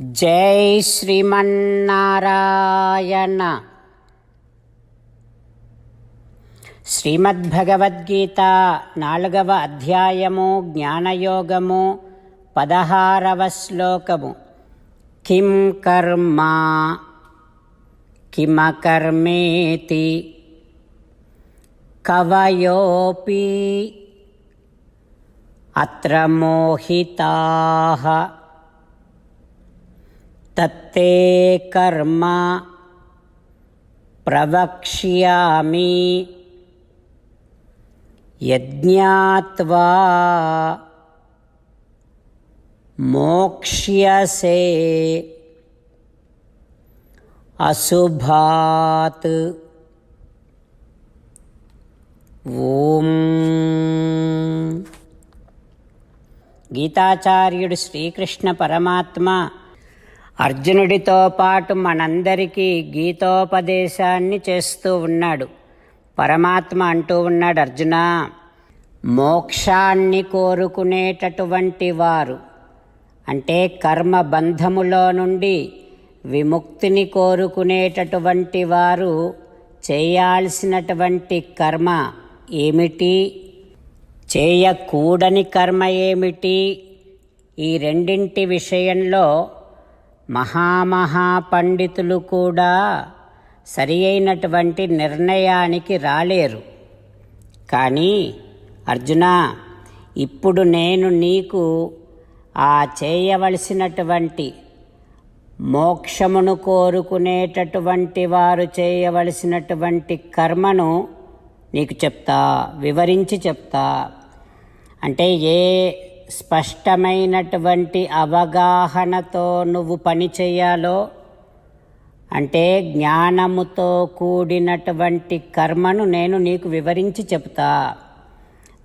జై శ్రీమన్నారాయణ. శ్రీమద్భగవద్గీత నాలుగవ అధ్యాయము జ్ఞానయోగము పదహారవ శ్లోకము. కిం కర్మ? కిమకర్మేతి కవయోపి? అత్ర మోహితా? తత్తే కర్మ ప్రవక్ష్యామి యజ్ఞాత్వా మోక్ష్యసే అశుభాత్ ఓం గీతాచార్యుడు శ్రీకృష్ణ పరమాత్మ అర్జునుడితో పాటు మనందరికీ గీతోపదేశాన్ని చేస్తూ ఉన్నాడు. పరమాత్మ అంటూ ఉన్నాడు అర్జున మోక్షాన్ని కోరుకునేటటువంటి వారు. అంటే కర్మ బంధములో నుండి విముక్తిని కోరుకునేటటువంటి వారు చేయాల్సినటువంటి కర్మ ఏమిటి? చేయకూడని కర్మ ఏమిటి? ఈ రెండింటి విషయంలో మహామహాపండితులు కూడా సరి అయినటువంటి నిర్ణయానికి రాలేరు. కానీ అర్జున ఇప్పుడు నేను నీకు ఆ చేయవలసినటువంటి మోక్షమును కోరుకునేటటువంటి వారు చేయవలసినటువంటి కర్మను నీకు చెప్తా వివరించి చెప్తా. అంటే ఏ స్పష్టమైనటువంటి అవగాహనతో నువ్వు పని చేయాలో అంటే జ్ఞానముతో కూడినటువంటి కర్మను నేను నీకు వివరించి చెప్తా.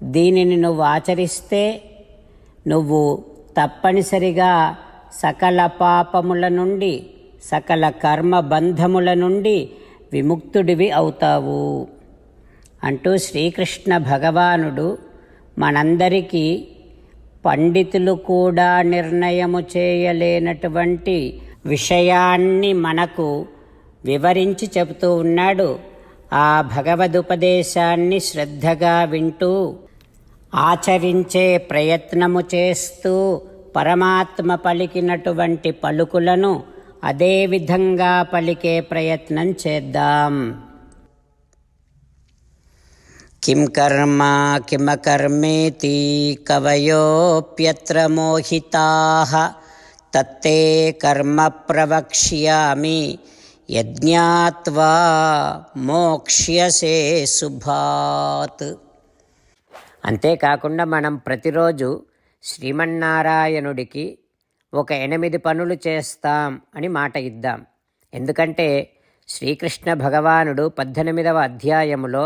దీనిని నువ్వు ఆచరిస్తే నువ్వు తప్పనిసరిగా సకల పాపముల నుండి సకల కర్మ బంధముల నుండి విముక్తుడివి అవుతావు. అంటూ శ్రీకృష్ణ భగవానుడు మనందరికీ పండితులు కూడా నిర్ణయము చేయలేనటువంటి విషయాన్ని మనకు వివరించి చెబుతూ ఉన్నాడు. ఆ భగవదుపదేశాన్ని శ్రద్ధగా వింటూ ఆచరించే ప్రయత్నము చేస్తూ పరమాత్మ పలికినటువంటి పలుకులను అదే విధంగా పలికే ప్రయత్నం చేద్దాం. కిం కర్మ కిమకర్మేతి కవయోప్యత్ర మోహితా తత్తే కర్మ ప్రవక్ష్యామి యజ్ఞాత్వా మోక్ష్యసే శుభాత్ అంతేకాకుండా మనం ప్రతిరోజు శ్రీమన్నారాయణుడికి ఒక ఎనిమిది పనులు చేస్తాం అని మాట ఇద్దాం. ఎందుకంటే శ్రీకృష్ణ భగవానుడు పద్దెనిమిదవ అధ్యాయములో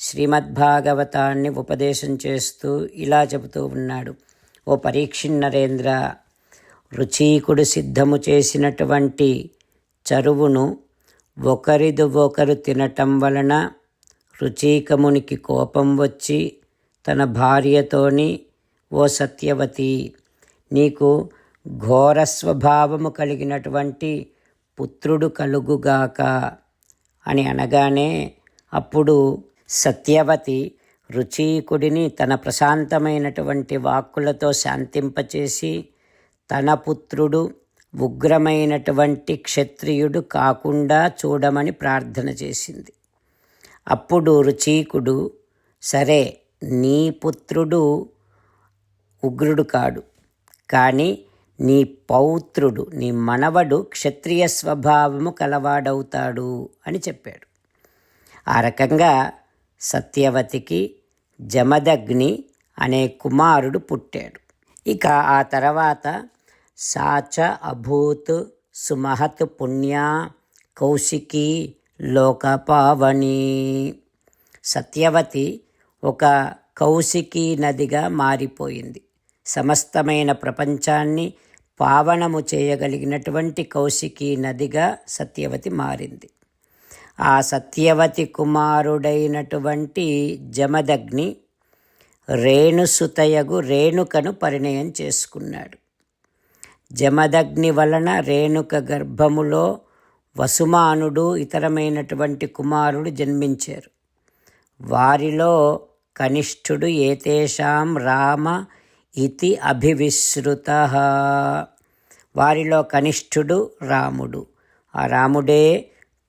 శ్రీమద్భాగవతాన్ని ఉపదేశం చేస్తూ ఇలా చెబుతూ ఉన్నాడు. ఓ పరీక్షిన్నరేంద్ర రుచీకుడు సిద్ధము చేసినటువంటి చరువును ఒకరిది ఒకరు తినటం వలన రుచీకమునికి కోపం వచ్చి తన భార్యతోని ఓ సత్యవతి నీకు ఘోర స్వభావము కలిగినటువంటి పుత్రుడు కలుగుగాక అని అనగానే అప్పుడు సత్యవతి రుచీకుడిని తన ప్రశాంతమైనటువంటి వాక్కులతో శాంతింపచేసి తన పుత్రుడు ఉగ్రమైనటువంటి క్షత్రియుడు కాకుండా చూడమని ప్రార్థన చేసింది. అప్పుడు రుచీకుడు సరే నీ పుత్రుడు ఉగ్రుడు కాడు కానీ నీ పౌత్రుడు నీ మనవడు క్షత్రియ స్వభావము కలవాడవుతాడు అని చెప్పాడు. ఆ రకంగా సత్యవతికి జమదగ్ని అనే కుమారుడు పుట్టాడు. ఇక ఆ తర్వాత సాచ అభూత్ సుమహత్ పుణ్య కౌశికి లోకపావని. సత్యవతి ఒక కౌశికీ నదిగా మారిపోయింది. సమస్తమైన ప్రపంచాన్ని పావనము చేయగలిగినటువంటి కౌశికీ నదిగా సత్యవతి మారింది. ఆ సత్యవతి కుమారుడైనటువంటి జమదగ్ని రేణుసుతయగు రేణుకను పరిణయం చేసుకున్నాడు. జమదగ్ని వలన రేణుక గర్భములో వసుమానుడు ఇతరమైనటువంటి కుమారుడు జన్మించారు. వారిలో కనిష్ఠుడు ఏతేషాం రామ ఇతి అభివిశ్రుత వారిలో కనిష్ఠుడు రాముడు. ఆ రాముడే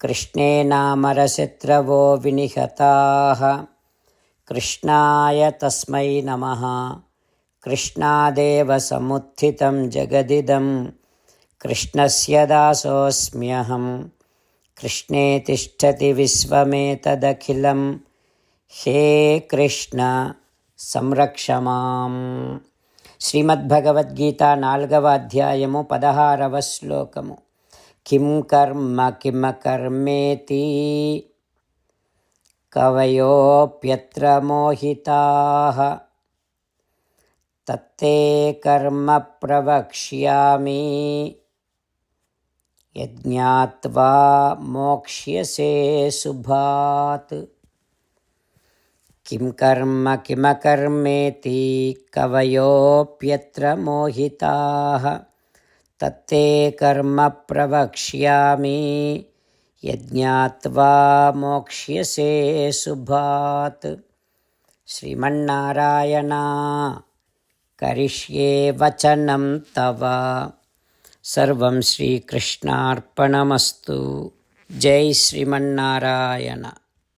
కృష్ణే నామరశత్రవో వినిహతా కృష్ణాయ తస్మై నమ కృష్ణాదేవ సముత్థితం జగదిదం కృష్ణస్య దాసోऽస్మ్యహం కృష్ణే తిష్టతి విశ్వమేతదఖిలం హే కృష్ణ సంరక్షమాం శ్రీమద్భగవద్గీత నాలుగవ అధ్యాయము పదహారవ శ్లోకము కిం కర్మ కిమకర్మేతి కవయోప్యత్ర మోహితా తత్తే కర్మ ప్రవక్ష్యామి యజ్ఞాత్వా మోక్ష్యసే శుభాత్ కిం కర్మ కిమకర్మేతి కవయోప్యత్ర మోహితా तत्ते कर्म प्रवक्ष्यामि। यज्ञात्वा मोक्ष्यसे शुभात् श्रीमन्नारायणा करिष्ये वचनं तव। सर्वं श्रीकृष्णार्पणमस्तु। जय श्रीमन्नारायण।